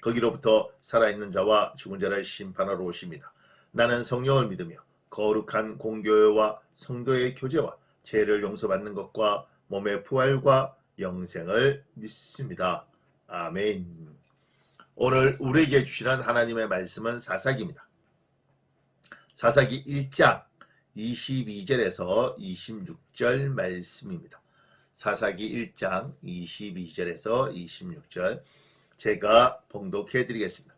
거기로부터 살아있는 자와 죽은 자를 심판하러 오십니다. 나는 성령을 믿으며 거룩한 공교회와 성도의 교제와 죄를 용서받는 것과 몸의 부활과 영생을 믿습니다. 아멘. 오늘 우리에게 주시는 하나님의 말씀은 사사기입니다. 사사기 1장 22절에서 26절 말씀입니다. 사사기 1장 22절에서 26절 제가 봉독해 드리겠습니다.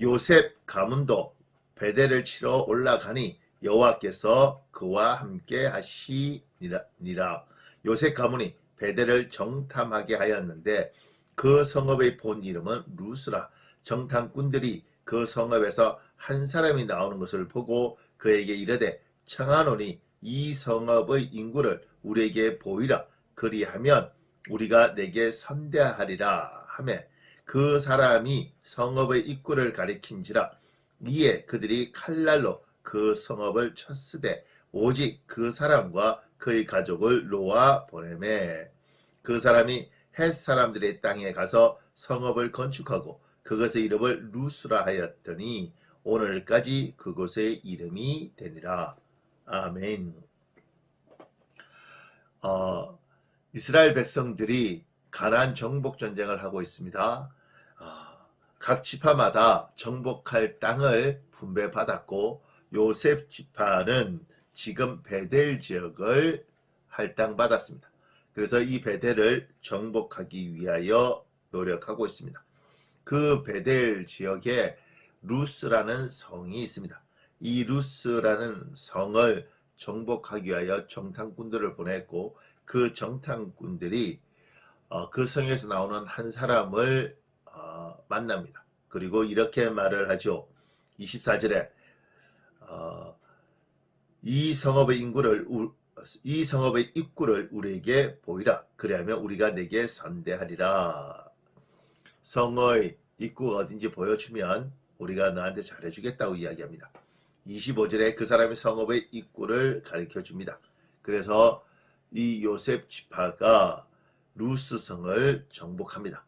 요셉 가문도 베델을 치러 올라가니 여호와께서 그와 함께 하시니라. 요셉 가문이 베델을 정탐하게 하였는데 그 성읍의 본 이름은 루스라. 정탐꾼들이 그 성읍에서 한 사람이 나오는 것을 보고 그에게 이르되 청하노니 이 성읍의 인구를 우리에게 보이라. 그리하면 우리가 내게 선대하리라 하매 그 사람이 성읍의 입구를 가리킨지라 이에 그들이 칼날로 그 성읍을 쳤으되 오직 그 사람과 그의 가족을 놓아 보내매 그 사람이 헷 사람들의 땅에 가서 성읍을 건축하고 그것의 이름을 루스라 하였더니 오늘까지 그곳의 이름이 되니라 아멘. 어, 이스라엘 백성들이 가나안 정복 전쟁을 하고 있습니다. 어, 각 지파마다 정복할 땅을 분배받았고 요셉 지파는 지금 베델 지역을 할당받았습니다. 그래서 이 베델을 정복하기 위하여 노력하고 있습니다. 그 베델 지역에 루스라는 성이 있습니다. 이 루스라는 성을 정복하기 위하여 정탐꾼들을 보냈고 그 정탐꾼들이 어, 그 성에서 나오는 한 사람을 어, 만납니다. 그리고 이렇게 말을 하죠. 24절에 어, 이 성읍의 인구를 우, 이 성읍의 입구를 우리에게 보이라. 그리하면 우리가 내게 선대하리라. 성의 입구가 어딘지 보여주면 우리가 너한테 잘해주겠다고 이야기합니다. 25절에 그 사람이 성읍의 입구를 가르쳐 줍니다. 그래서 이 요셉 지파가 루스 성을 정복합니다.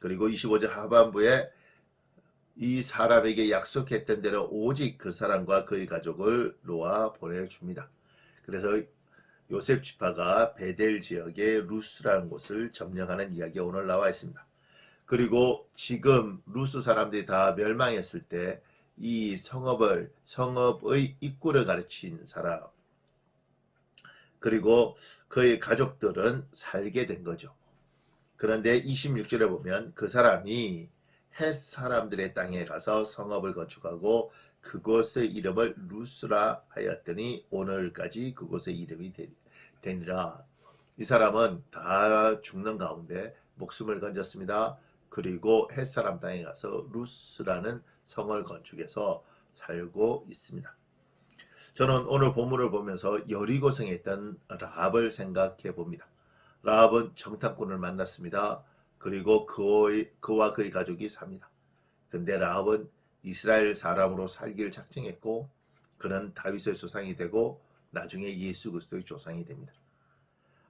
그리고 25절 하반부에 이 사람에게 약속했던 대로 오직 그 사람과 그의 가족을 놓아 보내줍니다. 그래서 요셉 지파가 베델 지역의 루스라는 곳을 점령하는 이야기가 오늘 나와 있습니다. 그리고 지금 루스 사람들이 다 멸망했을 때 이 성읍을 성읍의 입구를 가르친 사람 그리고 그의 가족들은 살게 된 거죠. 그런데 26절에 보면 그 사람이 헷 사람들의 땅에 가서 성읍을 건축하고 그곳의 이름을 루스라 하였더니 오늘까지 그곳의 이름이 되니라. 이 사람은 다 죽는 가운데 목숨을 건졌습니다. 그리고 햇 사람 땅에 가서 루스라는 성을 건축해서 살고 있습니다. 저는 오늘 본문을 보면서 여리고성에 있던 라합을 생각해 봅니다. 라합은 정탐꾼을 만났습니다. 그리고 그의, 그와 그의 가족이 삽니다. 근데 라합은 이스라엘 사람으로 살기를 작정했고 그는 다윗의 조상이 되고 나중에 예수 그리스도의 조상이 됩니다.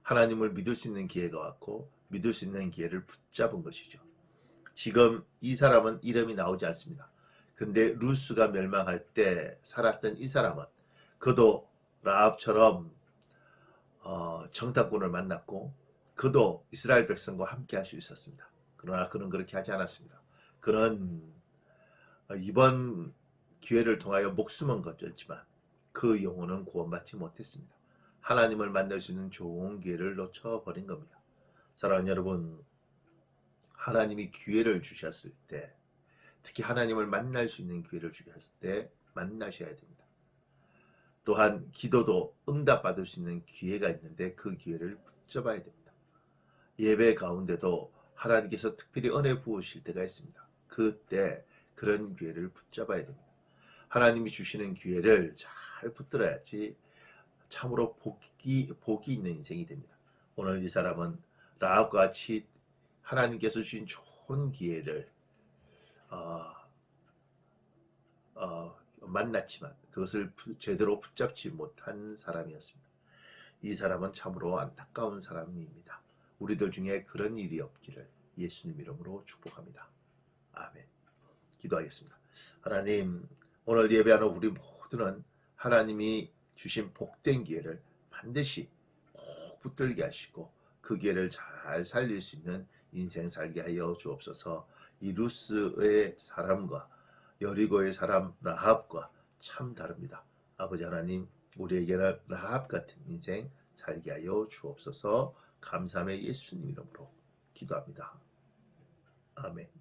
하나님을 믿을 수 있는 기회가 왔고 믿을 수 있는 기회를 붙잡은 것이죠. 지금 이 사람은 이름이 나오지 않습니다. 근데 루스가 멸망할 때 살았던 이 사람은 그도 라합처럼 어, 정탐꾼을 만났고 그도 이스라엘 백성과 함께 할 수 있었습니다. 그러나 그는 그렇게 하지 않았습니다. 그는 이번 기회를 통하여 목숨은 건졌지만 그 영혼은 구원받지 못했습니다. 하나님을 만날 수 있는 좋은 기회를 놓쳐버린 겁니다. 사랑하는 여러분, 하나님이 기회를 주셨을 때, 특히 하나님을 만날 수 있는 기회를 주셨을 때 만나셔야 됩니다. 또한 기도도 응답받을 수 있는 기회가 있는데 그 기회를 붙잡아야 됩니다. 예배 가운데도 하나님께서 특별히 은혜 부으실 때가 있습니다. 그때 그런 기회를 붙잡아야 됩니다. 하나님이 주시는 기회를 잘 붙들어야지 참으로 복이 복이 있는 인생이 됩니다. 오늘 이 사람은 라합과 같이 하나님께서 주신 좋은 기회를 어, 어, 만났지만 그것을 부- 제대로 붙잡지 못한 사람이었습니다. 이 사람은 참으로 안타까운 사람입니다. 우리들 중에 그런 일이 없기를 예수님 이름으로 축복합니다. 아멘. 기도하겠습니다. 하나님, 오늘 예배하는 우리 모두는 하나님이 주신 복된 기회를 반드시 꼭 붙들게 하시고 그 기회를 잘 살릴 수 있는 인생 살게 하여 주옵소서. 이 루스의 사람과 여리고의 사람 라합과 참 다릅니다. 아버지 하나님, 우리에게는 라합 같은 인생 살게 하여 주옵소서. 감사함의 예수님 이름으로 기도합니다. 아멘.